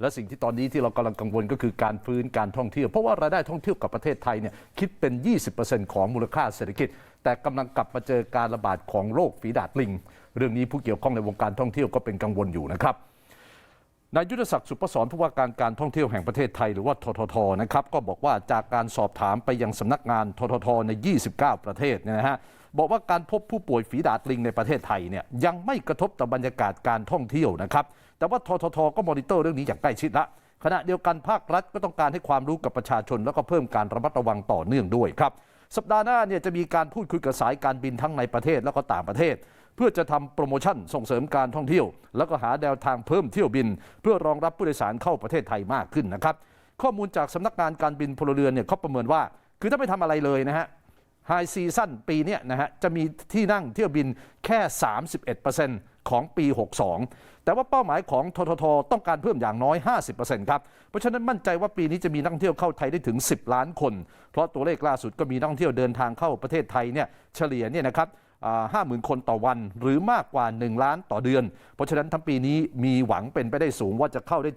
และสิ่งที่ตอนนี้ที่เรากำลังกังวลก็คือการฟื้นการท่องเที่ยว เพราะว่ารายได้ท่องเที่ยวกับประเทศไทยเนี่ยคิดเป็น 20%ของมูลค่าเศรษฐกิจ แต่กำลังกลับมาเจอการระบาดของโรคฝีดาดลิง เรื่องนี้ผู้เกี่ยวข้องในวงการท่องเที่ยวก็เป็นกังวลอยู่นะครับ นายยุทธศักดิ์สุปสรผู้ว่าการการท่องเที่ยวแห่งประเทศไทยหรือว่าทททนะครับก็บอกว่าจากการสอบถามไปยังสำนักงานทททใน 29 ประเทศเนี่ยนะฮะบอกว่าการพบผู้ป่วยฝีดาดลิงในประเทศไทยเนี่ยยังไม่กระทบต่อบรรยากาศการท่องเที่ยวนะครับแต่ว่าทททก็มอนิเตอร์เรื่องนี้อย่างใกล้ชิดละขณะเดียวกันภาครัฐก็ต้องการให้ความรู้กับประชาชน แล้วก็เพิ่มการระมัดระวังต่อเนื่องด้วยครับสัปดาห์หน้าเนี่ยจะมีการพูดคุยกับสายการบินทั้งในประเทศแล้วก็ต่างประเทศ เพื่อจะทำโปรโมชั่นส่งเสริมการท่องเที่ยว แล้วก็หาแนวทางเพิ่มเที่ยวบิน เพื่อรองรับผู้โดยสารเข้าประเทศไทยมากขึ้นนะครับ ข้อมูลจากสำนักงานการบินพลเรือนเนี่ยเขาประเมินว่า คือถ้าไม่ทำอะไรเลยนะฮะไฮซีซั่นปีเนี้ยนะฮะจะมีที่นั่งเที่ยวบินแค่ 31%ของปี 62 แต่ว่าเป้าหมายของทททต้องการเพิ่มอย่างน้อย 50%ครับ เพราะฉะนั้นมั่นใจว่าปีนี้จะมีนักท่องเที่ยวเข้าไทยได้ถึง 10 ล้านคน เพราะตัวเลขล่าสุดก็มีนักท่องเที่ยวเดินทางเข้าประเทศไทยเนี่ยเฉลี่ยเนี่ยนะครับ 50,000 คนต่อวันหรือมากกว่า 1 ล้านต่อเดือน เพราะฉะนั้นทั้งปีนี้มีหวังเป็นไปได้สูงว่าจะเข้าได้ถึง